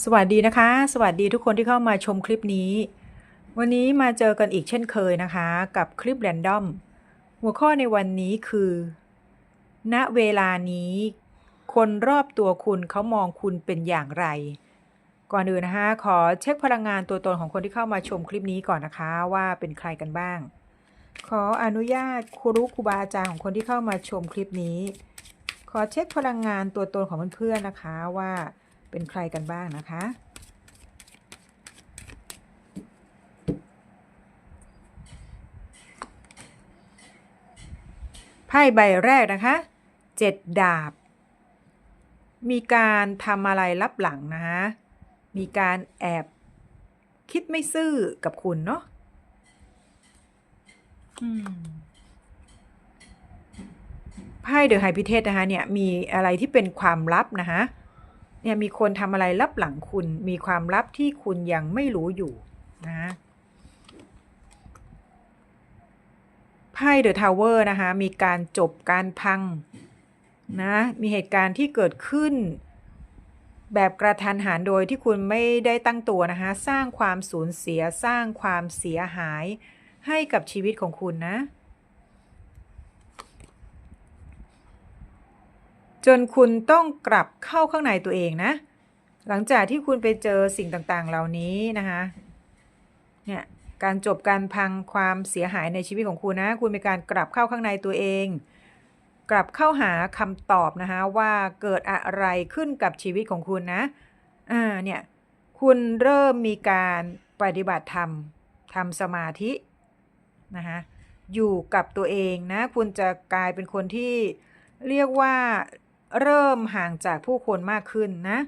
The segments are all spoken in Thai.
สวัสดีนะคะ สวัสดีทุกคนที่เข้ามาชมคลิปนี้ วันนี้มาเจอกันอีกเช่นเคยนะคะ กับคลิปแรนดอม หัวข้อในวันนี้คือ ณเวลานี้ คนรอบตัวคุณเขามองคุณเป็นอย่างไร ก่อนอื่นนะคะขอเช็คพลังงานตัวตนของคนที่เข้ามาชมคลิปนี้ก่อนนะคะว่าเป็นใครกันบ้าง ขออนุญาตครูครูบาอาจารย์ของคนที่เข้ามาชมคลิปนี้ ขอเช็คพลังงานตัวตนของเพื่อนๆนะคะว่า เป็นใครกันบ้างนะคะ ไพ่ใบแรกนะคะเจ็ดดาบ มีการทำอะไรลับหลังนะคะมีการแอบคิดไม่ซื่อกับคุณเนาะอืมไพ่เดอะไฮพิเทสนะคะเนี่ยมีอะไรที่เป็นความลับนะคะ เนี่ยมีคนทำอะไรลับหลังคุณมีความลับที่คุณยังไม่รู้อยู่นะไพ่เดอะทาวเวอร์นะคะมีการจบการพังนะมีเหตุการณ์ที่เกิดขึ้น แบบกระทันหันโดยที่คุณไม่ได้ตั้งตัวนะคะสร้างความสูญเสียสร้างความเสียหายให้กับชีวิตของคุณนะ จนคุณต้องกลับเข้าข้างในตัวเองนะ หลังจากที่คุณไปเจอสิ่งต่างๆ เหล่านี้นะคะเนี่ยการจบการพังความเสียหายในชีวิตของคุณนะ คุณมีการกลับเข้าข้างในตัวเอง กลับเข้าหาคำตอบนะคะว่าเกิดอะไรขึ้นกับชีวิตของคุณนะอ่าเนี่ยคุณเริ่มมีการปฏิบัติธรรมทำสมาธินะคะอยู่กับตัวเองนะ คุณจะกลายเป็นคนที่เรียกว่า เริ่มห่างจากผู้คนมากขึ้นนะ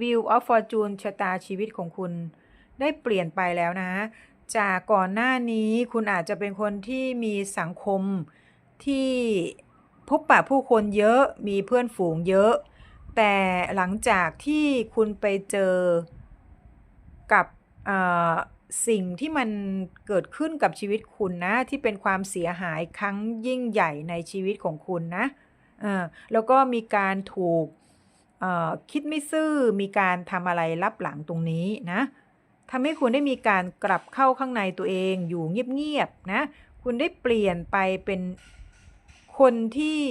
View of Fortune ชะตาชีวิตของคุณ ได้เปลี่ยนไปแล้วนะ จากก่อนหน้านี้คุณอาจจะเป็นคนที่มีสังคมที่พบปะผู้คนเยอะมีเพื่อนฝูงเยอะ แต่หลังจากที่คุณไปเจอกับสิ่งที่มันเกิดขึ้นกับชีวิตคุณนะ ที่เป็นความเสียหายครั้งยิ่งใหญ่ในชีวิตของคุณนะ แล้วก็มีการถูกคิดไม่ซื่อมีการทำอะไรลับหลังตรงนี้นะทำให้คุณได้มีการกลับเข้าข้างในตัวเองอยู่เงียบๆนะคุณได้เปลี่ยนไปเป็นคนที่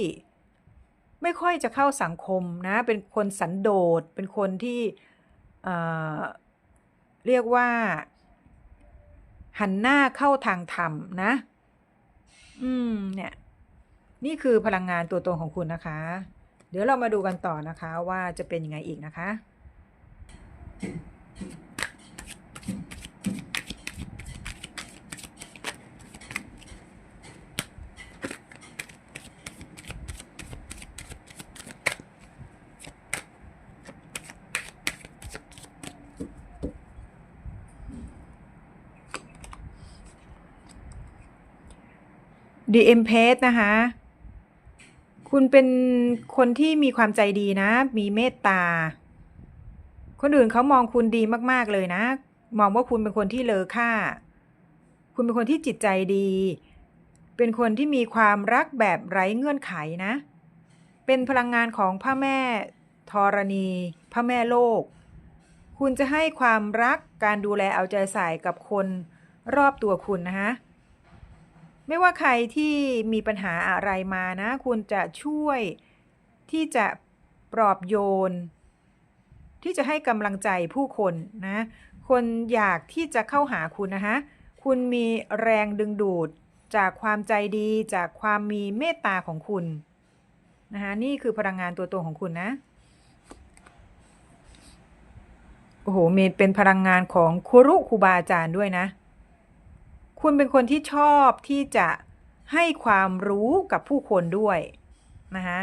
ไม่ค่อยจะเข้าสังคมนะเป็นคนสันโดษเป็นคนที่เรียกว่า หันหน้าเข้าทางธรรมนะ อืมเนี่ย นี่คือพลังงานตัวตนของคุณนะคะ เดี๋ยวเรามาดูกันต่อนะคะว่าจะเป็นยังไงอีกนะคะ The Empress นะคะ คุณเป็นคนที่มีความใจดีนะ มีเมตตา คนอื่นเขามองคุณดีมาก ๆ เลยนะ มองว่าคุณเป็นคนที่เลอค่า คุณเป็นคนที่จิตใจดี เป็นคนที่มีความรักแบบไร้เงื่อนไขนะ เป็นพลังงานของพระแม่ธรณี พระแม่โลก คุณจะให้ความรักการดูแลเอาใจใส่กับคนรอบตัวคุณนะคะ ไม่ว่าใครที่มีปัญหาอะไรมานะ คุณจะช่วยที่จะปลอบโยน ที่จะให้กำลังใจผู้คนนะ คนอยากที่จะเข้าหาคุณนะคะคุณมีแรงดึงดูดจากความใจดีจากความมีเมตตาของคุณนะคะนี่คือพลังงานตัวตนของคุณนะโอ้โหเมเป็นพลังงานของครูครูบาอาจารย์ด้วยนะ คุณเป็นคนที่ชอบที่จะให้ความรู้กับผู้คนด้วยนะคะ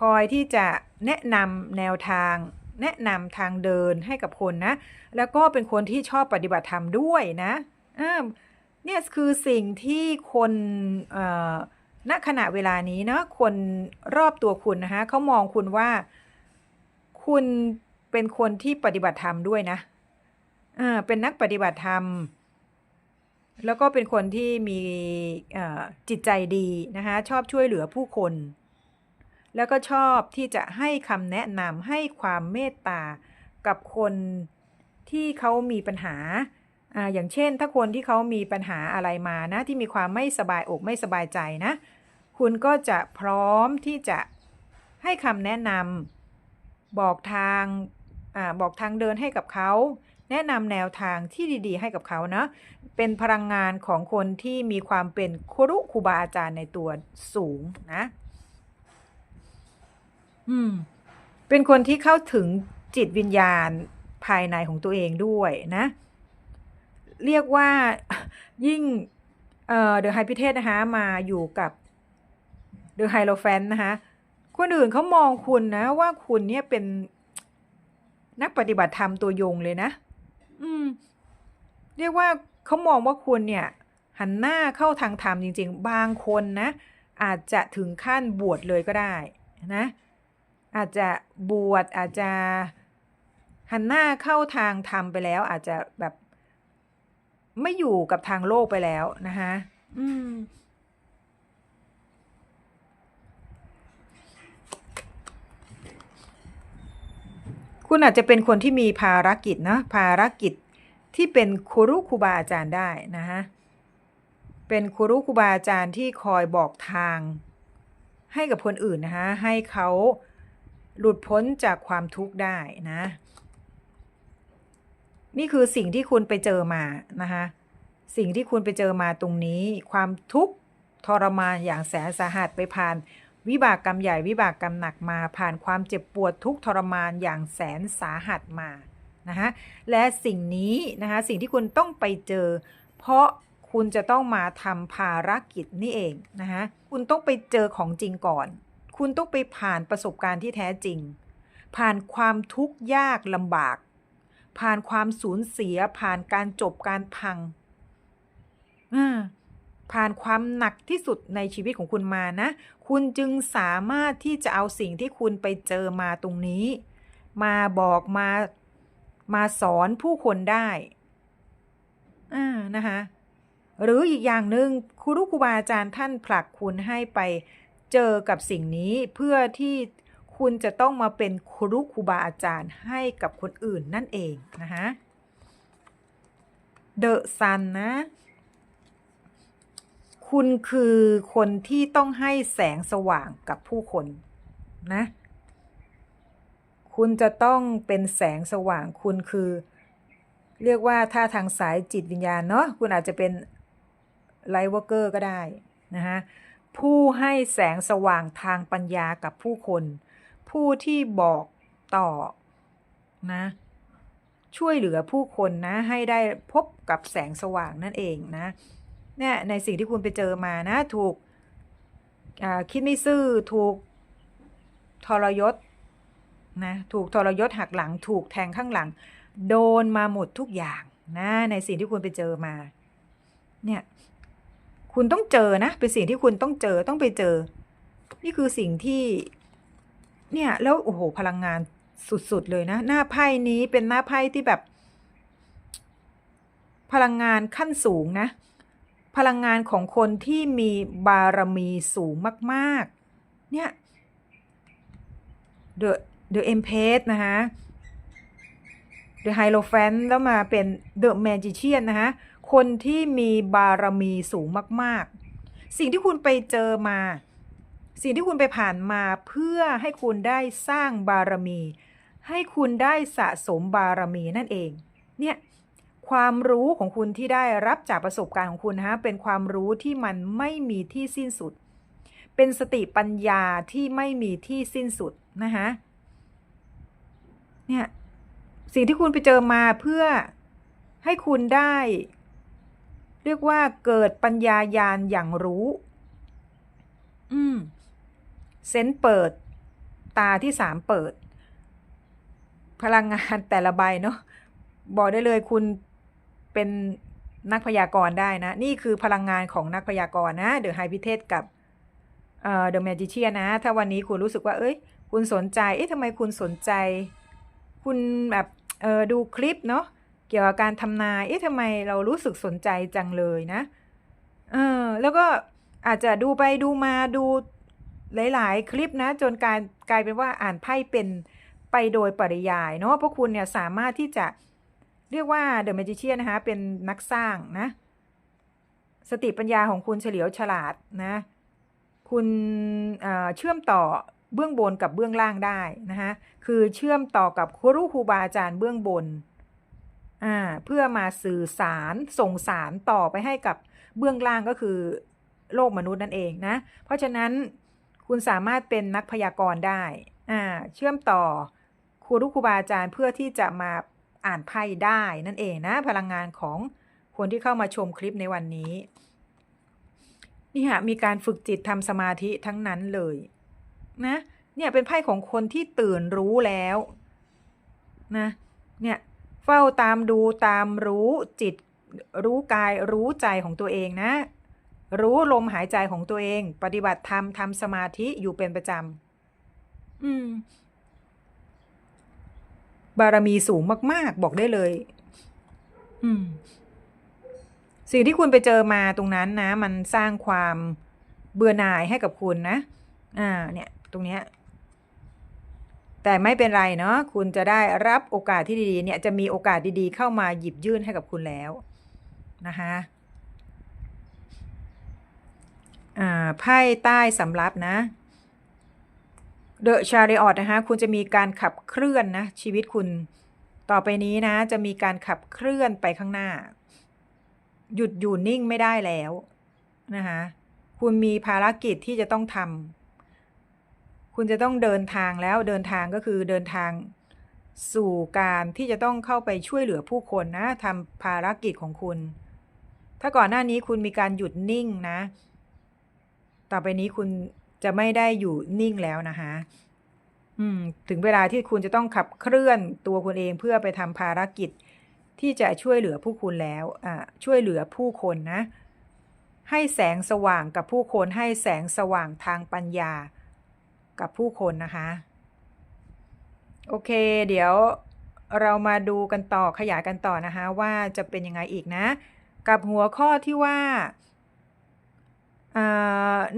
คอยที่จะแนะนำแนวทาง แนะนำทางเดินให้กับคนนะ แล้วก็เป็นคนที่ชอบปฏิบัติธรรมด้วยนะเนี่ยคือสิ่งที่คนณขณะเวลานี้นะคนรอบตัวคุณนะคะเขามองคุณว่าคุณเป็นคนที่ปฏิบัติธรรมด้วยนะเป็นนักปฏิบัติธรรม แล้วก็เป็นคนที่มีจิตใจดีนะคะชอบช่วยเหลือผู้คน แล้วก็ชอบที่จะให้คำแนะนำให้ความเมตตากับคนที่เขามีปัญหาออย่างเช่น ถ้าคนที่เขามีปัญหาอะไรมานะที่มีความไม่สบายอกไม่สบายใจนะ คุณก็จะพร้อมที่จะให้คำแนะนำบอกทางอบอกทางเดินให้กับเขา แนะนำแนวทางที่ดีๆ ให้กับเขานะเป็นพลังงานของคนที่มีความเป็นครุครูบาอาจารย์ในตัวสูงนะ อืม เป็นคนที่เข้าถึงจิตวิญญาณภายในของตัวเองด้วยนะ เรียกว่ายิ่งเอ่อเดอะไฮพิเทสนะคะมาอยู่กับเดอะไฮโลแฟนนะคะคนอื่นเขามองคุณนะว่าคุณเนี่ยเป็นนักปฏิบัติธรรมตัวยงเลยนะ อืม เรียกว่าเขามองว่าคุณเนี่ย หันหน้าเข้าทางธรรมจริง ๆ บางคนนะ อาจจะถึงขั้นบวชเลยก็ได้นะ อาจจะบวชอาจจะหันหน้าเข้าทางธรรมไปแล้ว อาจจะแบบ ไม่อยู่กับทางโลกไปแล้วนะคะอืม คุณอาจจะเป็นคนที่มีภารกิจนะภารกิจที่เป็นครูครูบาอาจารย์ได้นะคะเป็นครูครูบาอาจารย์ที่คอยบอกทาง ให้กับคนอื่นนะคะให้เขาหลุดพ้นจากความทุกข์ได้นะ นี่คือสิ่งที่คุณไปเจอมานะคะสิ่งที่คุณไปเจอมาตรงนี้ ความทุกข์ทรมานอย่างแสนสาหัสไปผ่าน วิบากกรรมใหญ่วิบากกรรมหนักมาผ่านความเจ็บปวดทุกทรมานอย่างแสนสาหัสมานะคะและสิ่งนี้นะคะสิ่งที่คุณต้องไปเจอ เพราะคุณจะต้องมาทำภารกิจนี่เองนะคะคุณต้องไปเจอของจริงก่อน คุณต้องไปผ่านประสบการณ์ที่แท้จริง ผ่านความทุกข์ยากลำบาก ผ่านความสูญเสียผ่านการจบการพังอ่า ผ่านความหนักที่สุดในชีวิตของคุณมานะ คุณจึงสามารถที่จะเอาสิ่งที่คุณไปเจอมาตรงนี้ มาบอกมามาสอนผู้คนได้อ่านะคะหรืออีกอย่างหนึ่งครูครูบาอาจารย์ท่านผลักคุณให้ไปเจอกับสิ่งนี้เพื่อที่คุณจะต้องมาเป็นครูครูบาอาจารย์ให้กับคนอื่นนั่นเองนะคะเดอะซันนะ คุณคือคนที่ต้องให้แสงสว่างกับผู้คนนะ คุณจะต้องเป็นแสงสว่าง คุณคือ เรียกว่าถ้าทางสายจิตวิญญาณเนาะ คุณอาจจะเป็นไลท์วอร์เกอร์ก็ได้นะคะผู้ให้แสงสว่างทางปัญญากับผู้คน ผู้ที่บอกต่อนะ ช่วยเหลือผู้คนนะ ให้ได้พบกับแสงสว่างนั่นเองนะ เนี่ยในสิ่งที่คุณไปเจอมานะ ถูกคิดไม่ซื่อถูกทรยศนะถูกทรยศหักหลัง ถูกแทงข้างหลัง โดนมาหมดทุกอย่างนะในสิ่งที่คุณไปเจอมา เนี่ยคุณต้องเจอนะ เป็นสิ่งที่คุณต้องเจอต้องไปเจอ นี่คือสิ่งที่ เนี่ย แล้วโอ้โหพลังงานสุดๆเลยนะ หน้าไพ่นี้เป็นหน้าไพ่ที่แบบ พลังงานขั้นสูงนะ พลังงานของคนที่มีบารมีสูงมาก ๆ เนี่ย The The Empress นะคะ The Hierophant แล้วมาเป็น The Magician นะคะ คนที่มีบารมีสูงมาก ๆ สิ่งที่คุณไปเจอมา สิ่งที่คุณไปผ่านมาเพื่อให้คุณได้สร้างบารมี ให้คุณได้สะสมบารมีนั่นเอง เนี่ย ความรู้ของคุณที่ได้รับจากประสบการณ์ของคุณนะฮะเป็นความรู้ที่มันไม่มีที่สิ้นสุด เป็นสติปัญญาที่ไม่มีที่สิ้นสุดนะคะเนี่ยสิ่งที่คุณไปเจอมาเพื่อให้คุณได้ เรียกว่าเกิดปัญญายาณอย่างรู้ อืมเซนเปิด ตาที่สามเปิด พลังงานแต่ละใบเนาะบอกได้เลยคุณ เป็นนักพยากรณ์ได้นะ นี่คือพลังงานของนักพยากรณ์นะเดอะไฮพิเทสกับเอ่อเดอะแมจิเชียนะ ถ้าวันนี้คุณรู้สึกว่า เอ้ย คุณสนใจ เอ๊ะทำไมคุณสนใจ คุณแบบเออดูคลิปเนาะเกี่ยวกับการทำนาย เอ๊ะทำไมเรารู้สึกสนใจจังเลยนะเออแล้วก็อาจจะดูไปดูมาดูหลาย ๆ คลิปนะ จนกลายกลายเป็นว่าอ่านไพ่เป็นไปโดยปริยายเนาะเพราะคุณเนี่ยสามารถที่จะ เรียกว่าเดอะ m มจิเชียนนะคะ เป็นนักสร้างนะ สติปัญญาของคุณเฉลียวฉลาดนะ คุณเเชื่อมต่อเบื้องบนกับเบื้องล่างได้นะคะคือเชื่อมต่อกับครูครูบาอาจารย์เบื้องบนอ่าเพื่อมาสื่อสารส่งสารต่อไปให้กับเบื้องล่างก็คือโลกมนุษย์นั่นเองนะ เพราะฉะนั้นคุณสามารถเป็นนักพยากรณ์ได้อ่าเชื่อมต่อครูครูบาอาจารย์เพื่อที่จะมา อ่านไพ่ได้นั่นเองนะ พลังงานของคนที่เข้ามาชมคลิปในวันนี้นี่ฮะมีการฝึกจิตทำสมาธิทั้งนั้นเลยนะเนี่ยเป็นไพ่ของคนที่ตื่นรู้แล้วนะเนี่ยเฝ้าตามดูตามรู้จิตรู้กายรู้ใจของตัวเองนะ รู้ลมหายใจของตัวเอง ปฏิบัติธรรมทำสมาธิอยู่เป็นประจำอืม บารมีสูงมาก ๆ บอกได้เลย อืม สิ่งที่คุณไปเจอมาตรงนั้นนะ มันสร้างความเบื่อหน่ายให้กับคุณนะ อ่า เนี่ย ตรงเนี้ย แต่ไม่เป็นไรเนาะ คุณจะได้รับโอกาสที่ดีๆ เนี่ย จะมีโอกาสดีๆ เข้ามาหยิบยื่นให้กับคุณแล้วนะคะอ่าไพ่ใต้สำรับนะ เดอะชาริออตนะคะคุณจะมีการขับเคลื่อนนะ ชีวิตคุณต่อไปนี้นะ จะมีการขับเคลื่อนไปข้างหน้า หยุดอยู่นิ่งไม่ได้แล้วนะคะคุณมีภารกิจที่จะต้องทำคุณจะต้องเดินทางแล้วเดินทางก็คือเดินทางสู่การที่จะต้องเข้าไปช่วยเหลือผู้คนนะทำภารกิจของคุณ ถ้าก่อนหน้านี้คุณมีการหยุดนิ่งนะ ต่อไปนี้คุณ จะไม่ได้อยู่นิ่งแล้วนะคะถึงเวลาที่คุณจะต้องขับเคลื่อนตัวคุณเองเพื่อไปทำภารกิจ ที่จะช่วยเหลือผู้คุณแล้วช่วยเหลือผู้คนนะ ให้แสงสว่างกับผู้คนให้แสงสว่างทางปัญญา กับผู้คนนะคะ โอเค เดี๋ยวเรามาดูกันต่อขยายกันต่อนะคะ ว่าจะเป็นยังไงอีกนะ กับหัวข้อที่ว่า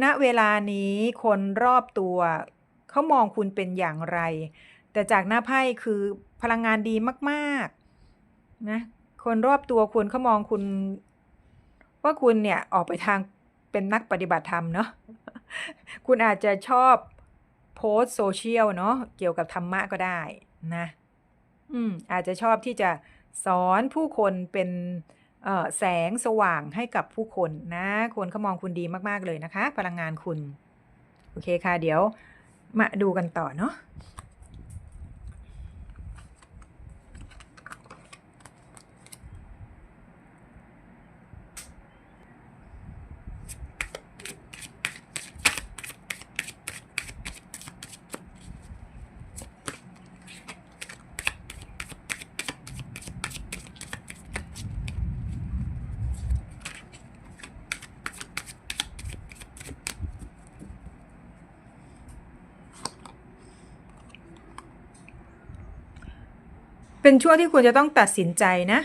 ณเวลานี้คนรอบตัวเขามองคุณเป็นอย่างไร แต่จากหน้าไพ่คือพลังงานดีมากๆนะคนรอบตัวคุณเขามองคุณ ว่าคุณเนี่ยออกไปทางเป็นนักปฏิบัติธรรมเนาะคุณอาจจะชอบโพสโซเชียลเนาะเกี่ยวกับธรรมะก็ได้นะ อืมอาจจะชอบที่จะสอนผู้คนเป็น แสงสว่างให้กับผู้คนนะคนเขามองคุณดีมาก ๆ เลยนะคะ พลังงานคุณ โอเคค่ะ เดี๋ยวมาดูกันต่อเนาะ เป็นช่วงที่คุณจะต้องตัดสินใจนะ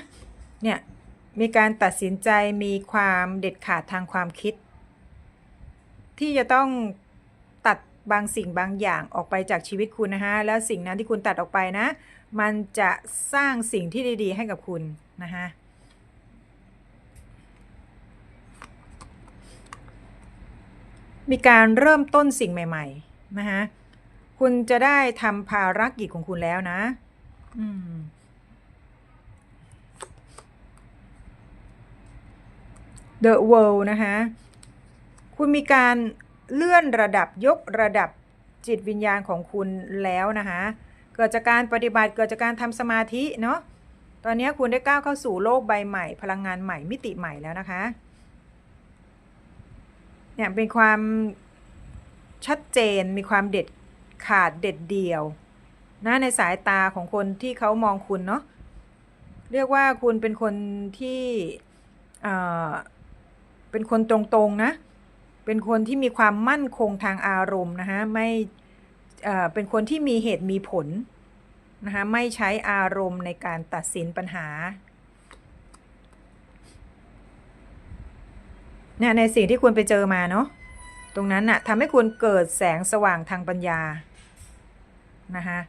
เนี่ย มีการตัดสินใจมีความเด็ดขาดทางความคิด ที่จะต้องตัดบางสิ่งบางอย่างออกไปจากชีวิตคุณนะคะแล้วสิ่งนั้นที่คุณตัดออกไปนะ มันจะสร้างสิ่งที่ดีๆ ให้กับคุณนะคะมีการเริ่มต้นสิ่งใหม่ ๆ นะคะคุณจะได้ทำภารกิจของคุณแล้วนะ อืม The World นะคะคุณมีการเลื่อนระดับยกระดับจิตวิญญาณของคุณแล้วนะคะเกิดจากการปฏิบัติเกิดจากการทำสมาธิเนาะตอนนี้คุณได้ก้าวเข้าสู่โลกใบใหม่ พลังงานใหม่มิติใหม่แล้วนะคะเนี่ยเป็นความชัดเจนมีความเด็ดขาดเด็ดเดี่ยว นะในสายตาของคนที่เขามองคุณเนาะเรียกว่าคุณเป็นคนที่เป็นคนตรงๆนะ เป็นคนที่มีความมั่นคงทางอารมณ์นะคะไม่เป็นคนที่มีเหตุมีผลนะคะไม่ใช้อารมณ์ในการตัดสินปัญหาเนี่ยในสิ่งที่คุณไปเจอมาเนาะตรงนั้นน่ะทำให้คุณเกิดแสงสว่างทางปัญญานะคะ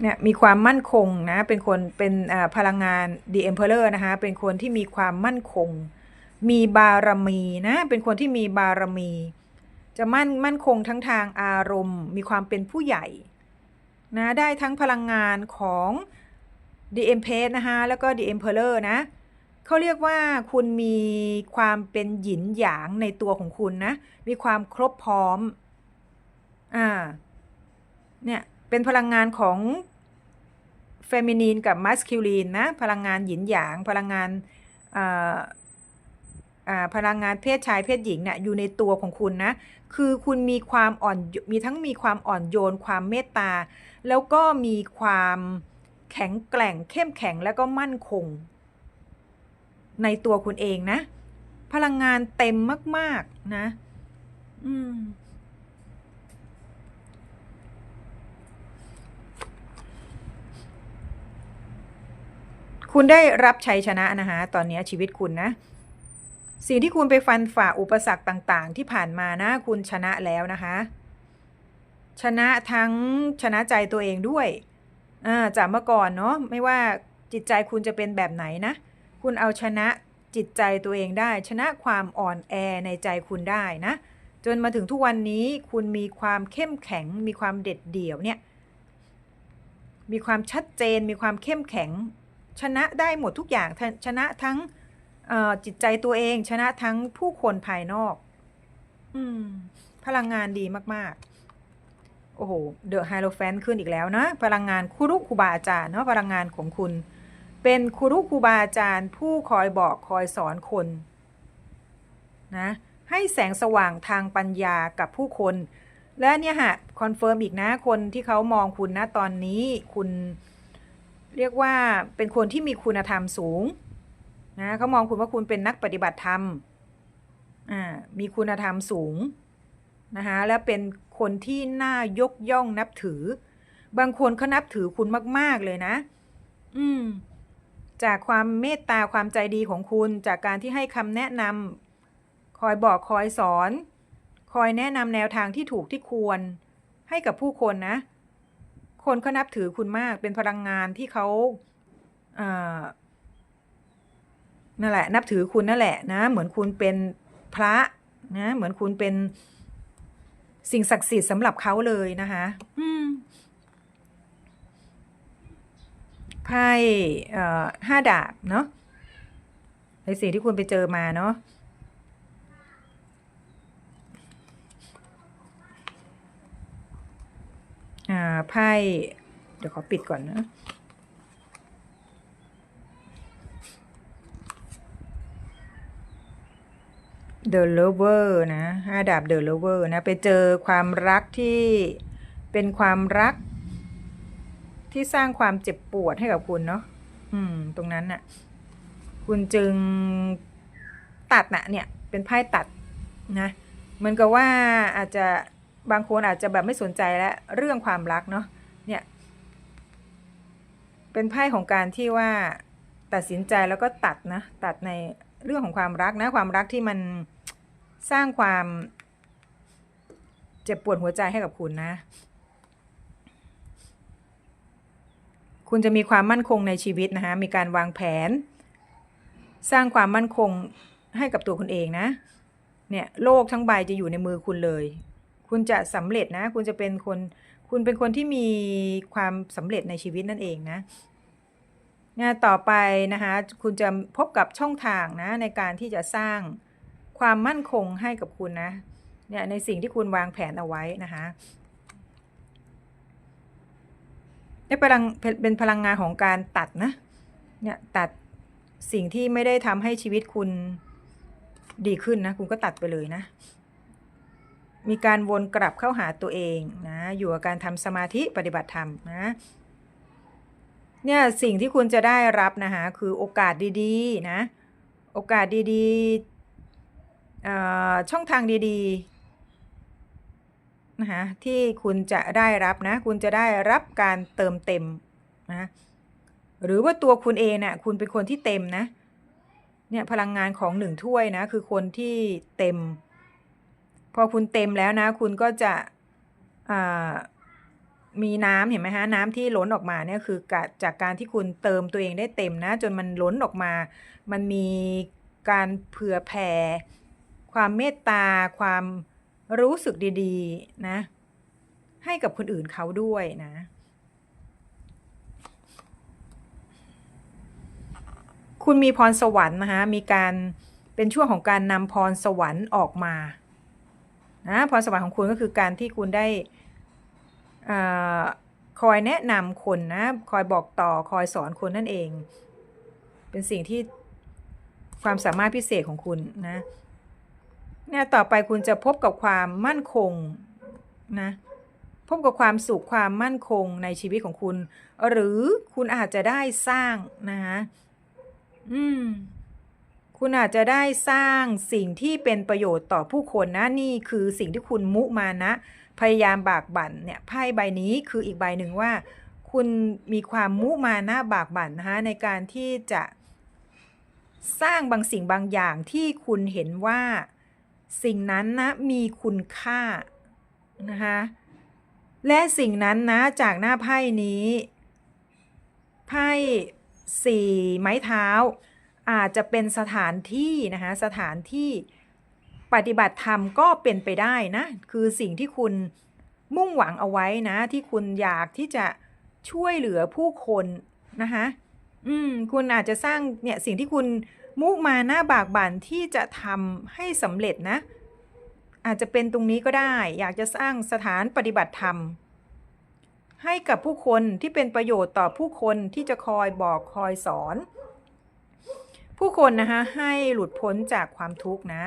เนี่ยมีความมั่นคงนะ เป็นคนเป็นพลังงาน The Emperor นะคะ เป็นคนที่มีความมั่นคง มีบารมีนะ เป็นคนที่มีบารมี จะมั่นมั่นคงทั้งทางอารมณ์ มีความเป็นผู้ใหญ่นะได้ทั้งพลังงานของ The Empress นะคะแล้วก็ The Emperor นะเขาเรียกว่าคุณมีความเป็นหยินหยางในตัวของคุณนะ มีความครบพร้อม อ่า เนี่ย เป็นพลังงานของเฟมินีนกับมัสคิลีนนะพลังงานหยินหยาง พลังงานอ่าอ่าพลังงานเพศชายเพศหญิงเนี่ยอยู่ในตัวของคุณนะ คือคุณมีความอ่อนมีทั้งมีความอ่อนโยน ความเมตตา แล้วก็มีความแข็งแกร่งเข้มแข็งแล้วก็มั่นคง ในตัวคุณเองนะ พลังงานเต็มมาก ๆ นะ อืม คุณได้รับชัยชนะนะคะตอนนี้ชีวิตคุณนะ สิ่งที่คุณไปฟันฝ่าอุปสรรคต่างๆ ที่ผ่านมานะ คุณชนะแล้วนะคะ ชนะทั้งชนะใจตัวเองด้วยาจากเมื่อก่อนเนาะไม่ว่าจิตใจคุณจะเป็นแบบไหนนะ คุณเอาชนะจิตใจตัวเองได้ ชนะความอ่อนแอในใจคุณได้นะ จนมาถึงทุกวันนี้คุณมีความเข้มแข็ง มีความเด็ดเดี่ยวเนี่ย มีความชัดเจน มีความเข้มแข็ง ชนะได้หมดทุกอย่างชนะทั้งจิตใจตัวเอง ชนะทั้งผู้คนภายนอก อืม พลังงานดีมาก ๆ โอ้โหเดอะไฮโลแฟนขึ้นอีกแล้วนะ พลังงานครูรุครูบาอาจารย์เนาะพลังงานของคุณ เป็นครูรุครูบาอาจารย์ ผู้คอยบอกคอยสอนคนนะให้แสงสว่างทางปัญญากับผู้คน และเนี่ยฮะคอนเฟิร์มอีกนะคนที่เขามองคุณนะตอนนี้คุณ เรียกว่าเป็นคนที่มีคุณธรรมสูงนะเขามองคุณว่าคุณเป็นนักปฏิบัติธรรมอ่ามีคุณธรรมสูงนะคะและเป็นคนที่น่ายกย่องนับถือ บางคนเขานับถือคุณมาก ๆ เลยนะ อืม จากความเมตตาความใจดีของคุณ จากการที่ให้คำแนะนำคอยบอกคอยสอน คอยแนะนำแนวทางที่ถูกที่ควร ให้กับผู้คนนะ คนเขานับถือคุณมากเป็นพลังงานที่เขาอ่านั่นแหละ นับถือคุณนั่นแหละนะ เหมือนคุณเป็นพระนะ เหมือนคุณเป็นสิ่งศักดิ์สิทธิ์สำหรับเขาเลยนะคะอืมไพ่เอ่อห้าดาบเนาะในสิ่งที่คุณไปเจอมาเนาะ อ่าไพ่เดี๋ยวขอปิดก่อนนะ The Lover นะห้าดาบ The Lover นะ ไปเจอความรักที่เป็นความรัก ที่สร้างความเจ็บปวดให้กับคุณเนาะอืม ตรงนั้นน่ะ คุณจึงตัดนะเนี่ย เป็นไพ่ตัดนะ เหมือนกับว่าอาจจะ บางคนอาจจะแบบไม่สนใจแล้วเรื่องความรักเนาะเนี่ยเป็นไพ่ของการที่ว่าตัดสินใจแล้วก็ตัดนะตัดในเรื่องของความรักนะความรักที่มันสร้างความเจ็บปวดหัวใจให้กับคุณนะ คุณจะมีความมั่นคงในชีวิตนะคะมีการวางแผน สร้างความมั่นคงให้กับตัวคุณเองนะเนี่ยโลกทั้งใบจะอยู่ในมือคุณเลย คุณจะสำเร็จนะ คุณจะเป็นคน คุณเป็นคนที่มีความสำเร็จในชีวิตนั่นเองนะงานต่อไปนะคะคุณจะพบกับช่องทางนะในการที่จะสร้างความมั่นคงให้กับคุณนะเนี่ยในสิ่งที่คุณวางแผนเอาไว้นะคะนี่พลังเป็นพลังงานของการตัดนะเนี่ยตัดสิ่งที่ไม่ได้ทำให้ชีวิตคุณดีขึ้นนะ คุณก็ตัดไปเลยนะ มีการวนกลับเข้าหาตัวเองนะอยู่กับการทำสมาธิปฏิบัติธรรมนะเนี่ยสิ่งที่คุณจะได้รับนะคะคือโอกาสดีๆนะโอกาสดีๆช่องทางดีๆนะคะที่คุณจะได้รับนะคุณจะได้รับการเติมเต็มนะหรือว่าตัวคุณเองนะ่ยคุณเป็นคนที่เต็มนะเนี่ยพลังงานของหนึ่งถ้วยนะคือคนที่เต็ม พอคุณเต็มแล้วนะ คุณก็จะมีน้ำเห็นไหมฮะน้ำที่ล้นออกมาเนี่ยคือจากการที่คุณเติมตัวเองได้เต็มนะ จนมันล้นออกมา มันมีการเผื่อแผ่ ความเมตตา ความรู้สึกดีๆนะ ให้กับคนอื่นเขาด้วยนะ คุณมีพรสวรรค์นะคะมีการเป็นช่วงของการนำพรสวรรค์ออกมา นะพรสวรรค์ของคุณก็คือการที่คุณได้อคอยแนะนำคนนะ คอยบอกต่อคอยสอนคนนั่นเอง เป็นสิ่งที่ความสามารถพิเศษของคุณนะเนี่ยต่อไปคุณจะพบกับความมั่นคงนะพบกับความสุขความมั่นคงในชีวิตของคุณ หรือคุณอาจจะได้สร้างนะคะอืม คุณอาจจะได้สร้างสิ่งที่เป็นประโยชน์ต่อผู้คนนะนี่คือสิ่งที่คุณมุมานะ พยายามบากบั่นเนี่ยไพ่ใบนี้คืออีกใบหนึ่งว่า คุณมีความมุมานะบากบั่นนะคะในการที่จะสร้างบางสิ่งบางอย่างที่คุณเห็นว่าสิ่งนั้นนะมีคุณค่านะคะและสิ่งนั้นนะจากหน้าไพ่นี้ไพ่สี่ไม้เท้า อาจจะเป็นสถานที่นะคะสถานที่ปฏิบัติธรรมก็เป็นไปได้นะคือสิ่งที่คุณมุ่งหวังเอาไว้นะ ที่คุณอยากที่จะช่วยเหลือผู้คนนะคะอืมคุณอาจจะสร้างเนี่ยสิ่งที่คุณมุมาหน้าบากบั่นที่จะทำให้สำเร็จนะ อาจจะเป็นตรงนี้ก็ได้ อยากจะสร้างสถานปฏิบัติธรรม ให้กับผู้คนที่เป็นประโยชน์ต่อผู้คนที่จะคอยบอกคอยสอน ผู้คนนะคะให้หลุดพ้นจากความทุกข์นะ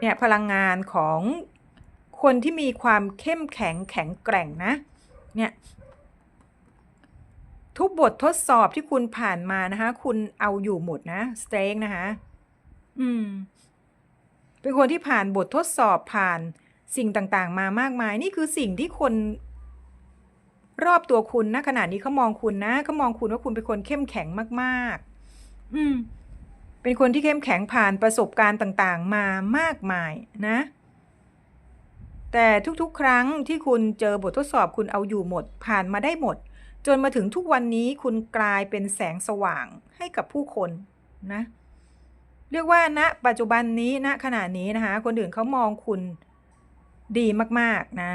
เนี่ยพลังงานของคนที่มีความเข้มแข็งแข็งแกร่งนะ เนี่ยทุกบททดสอบที่คุณผ่านมานะคะ คุณเอาอยู่หมดนะสเต็กนะคะ อืม เป็นคนที่ผ่านบททดสอบผ่านสิ่งต่างๆ มามากมาย นี่คือสิ่งที่คน รอบตัวคุณนะขณะนี้เขามองคุณนะเขามองคุณว่าคุณเป็นคนเข้มแข็งมากๆ อืม เป็นคนที่เข้มแข็งผ่านประสบการณ์ต่างๆ มามากมายนะ แต่ทุกๆ ครั้งที่คุณเจอบททดสอบคุณเอาอยู่หมด ผ่านมาได้หมด จนมาถึงทุกวันนี้คุณกลายเป็นแสงสว่างให้กับผู้คนนะ เรียกว่าณนะปัจจุบันนี้ณนะขณะนี้นะคะ คนอื่นเขามองคุณดีมาก ๆ นะ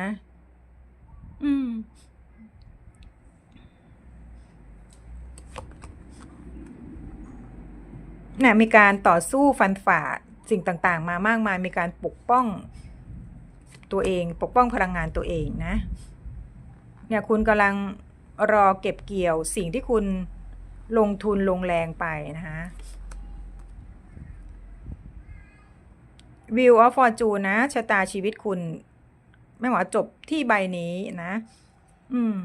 อืม นี่ยมีการต่อสู้ฟันฝ่าสิ่งต่างๆ มามากมายมีการปกป้องตัวเอง ปกป้องพลังงานตัวเองนะเนี่ยคุณกำลังรอเก็บเกี่ยวสิ่งที่คุณลงทุนลงแรงไปนะคะวิวออฟฟอร์จูนะชะตาชีวิตคุณ ไม่หว่าจบที่ใบนี้นะ อืม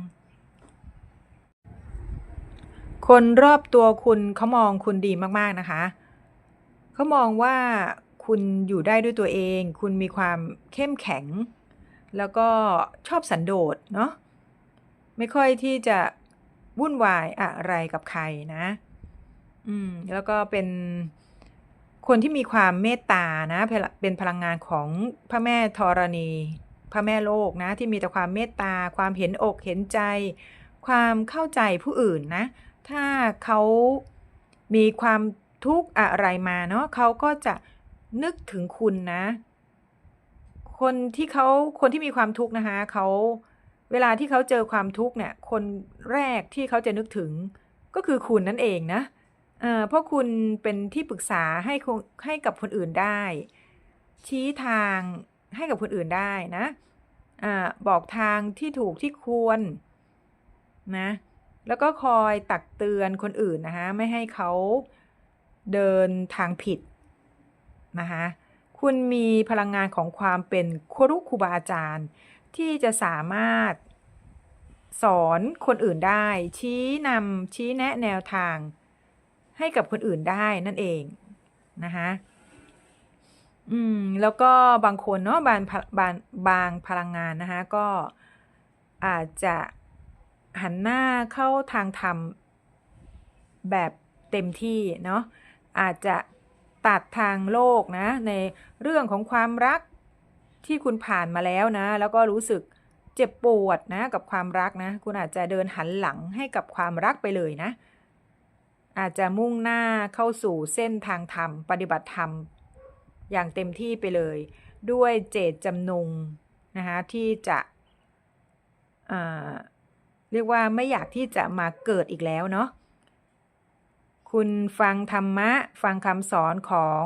คนรอบตัวคุณเขามองคุณดีมากๆนะคะ เขามองว่าคุณอยู่ได้ด้วยตัวเอง คุณมีความเข้มแข็ง แล้วก็ชอบสันโดษเนาะ ไม่ค่อยที่จะวุ่นวายอะไรกับใครนะ อืม แล้วก็เป็นคนที่มีความเมตตานะ เป็นพลังงานของพระแม่ธรณี พระแม่โลกนะ ที่มีแต่ความเมตตา ความเห็นอกเห็นใจ ความเข้าใจผู้อื่นนะ ถ้าเขามีความทุกข์อะไรมาเนาะเขาก็จะนึกถึงคุณนะ คนที่เขาคนที่มีความทุกข์นะคะเขาเวลาที่เขาเจอความทุกข์เนี่ย คนแรกที่เขาจะนึกถึงก็คือคุณนั่นเองนะเออเพราะคุณเป็นที่ปรึกษาให้ให้กับคนอื่นได้ ชี้ทางให้กับคนอื่นได้นะอ่าบอกทางที่ถูกที่ควรนะ แล้วก็คอยตักเตือนคนอื่นนะคะไม่ให้เขาเดินทางผิดนะคะคุณมีพลังงานของความเป็นครุครูบาอาจารย์ ที่จะสามารถสอนคนอื่นได้ ชี้นำชี้แนะแนวทาง ให้กับคนอื่นได้นั่นเองนะคะอืมแล้วก็บางคนเนาะบางบางบางพลังงานนะคะก็อาจจะ หันหน้าเข้าทางธรรมแบบเต็มที่เนาะอาจจะตัดทางโลกนะ ในเรื่องของความรักที่คุณผ่านมาแล้วนะ แล้วก็รู้สึกเจ็บปวดนะกับความรักนะ คุณอาจจะเดินหันหลังให้กับความรักไปเลยนะ อาจจะมุ่งหน้าเข้าสู่เส้นทางธรรม ปฏิบัติธรรม อย่างเต็มที่ไปเลย ด้วยเจตจำนงนะคะที่จะอ่า เรียกว่าไม่อยากที่จะมาเกิดอีกแล้วเนาะคุณฟังธรรมะฟังคำสอนของ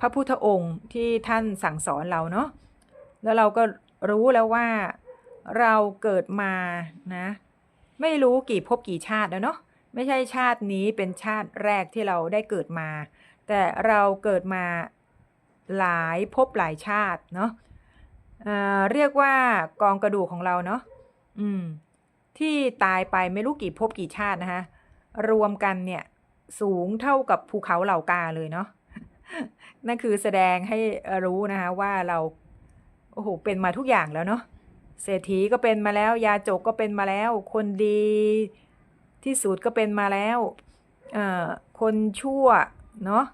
พระพุทธองค์ที่ท่านสั่งสอนเราเนาะแล้วเราก็รู้แล้วว่าเราเกิดมานะ ไม่รู้กี่ภพกี่ชาติแล้วเนาะไม่ใช่ชาตินี้เป็นชาติแรกที่เราได้เกิดมา แต่เราเกิดมาหลายภพหลายชาติเนาะเเรียกว่ากองกระดูกของเราเนาะอืม ที่ตายไปไม่รู้กี่ภพกี่ชาตินะคะรวมกันเนี่ยสูงเท่ากับภูเขาเหล่ากาเลยเนาะนั่นคือแสดงให้รู้นะคะว่าเราโอ้โหเป็นมาทุกอย่างแล้วเนาะเศรษฐีก็เป็นมาแล้ว ยาจกก็เป็นมาแล้ว คนดีที่สุดก็เป็นมาแล้วเอ่อคนชั่วเนาะ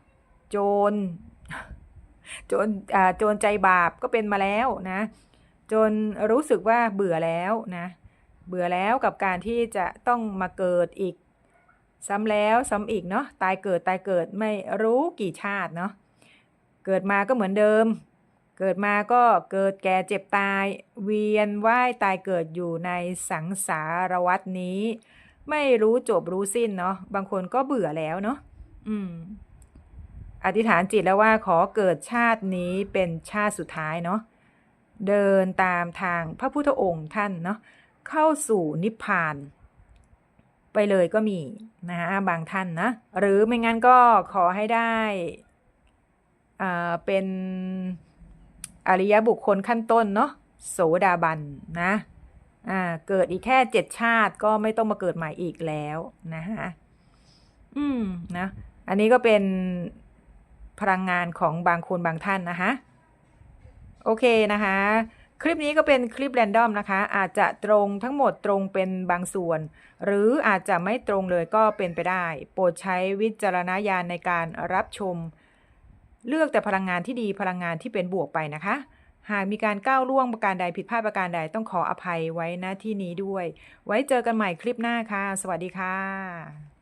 โจรโจรอ่าโจรใจบาปก็เป็นมาแล้วนะ จนรู้สึกว่าเบื่อแล้วนะ เบื่อแล้วกับการที่จะต้องมาเกิดอีก ซ้ำแล้วซ้ำอีกเนาะตายเกิดตายเกิดไม่รู้กี่ชาติเนาะเกิดมาก็เหมือนเดิม เกิดมาก็เกิดแก่เจ็บตาย เวียนว่ายตายเกิดอยู่ในสังสารวัฏนี้ ไม่รู้จบรู้สิ้นเนาะบางคนก็เบื่อแล้วเนาะอืมอธิษฐานจิตแล้วว่าขอเกิดชาตินี้เป็นชาติสุดท้ายเนาะเดินตามทางพระพุทธองค์ท่านเนาะ เข้าสู่นิพพาน ไปเลยก็มีนะคะบางท่านนะ หรือไม่งั้นก็ขอให้ได้อ่าเป็นอริยบุคคลขั้นต้นเนาะโสดาบันนะอ่าเกิดอีกแค่เจ็ดชาติก็ไม่ต้องมาเกิดใหม่อีกแล้วนะคะอืมนะอันนี้ก็เป็นพลังงานของบางคนบางท่านนะคะโอเคนะคะ คลิปนี้ก็เป็นคลิปแรนดอมนะคะ อาจจะตรงทั้งหมดตรงเป็นบางส่วน หรืออาจจะไม่ตรงเลยก็เป็นไปได้ โปรดใช้วิจารณญาณในการรับชม เลือกแต่พลังงานที่ดีพลังงานที่เป็นบวกไปนะคะ หากมีการก้าวล่วงประการใดผิดพลาดประการใดต้องขออภัยไว้ณที่นี้ด้วย ไว้เจอกันใหม่คลิปหน้าค่ะ สวัสดีค่ะ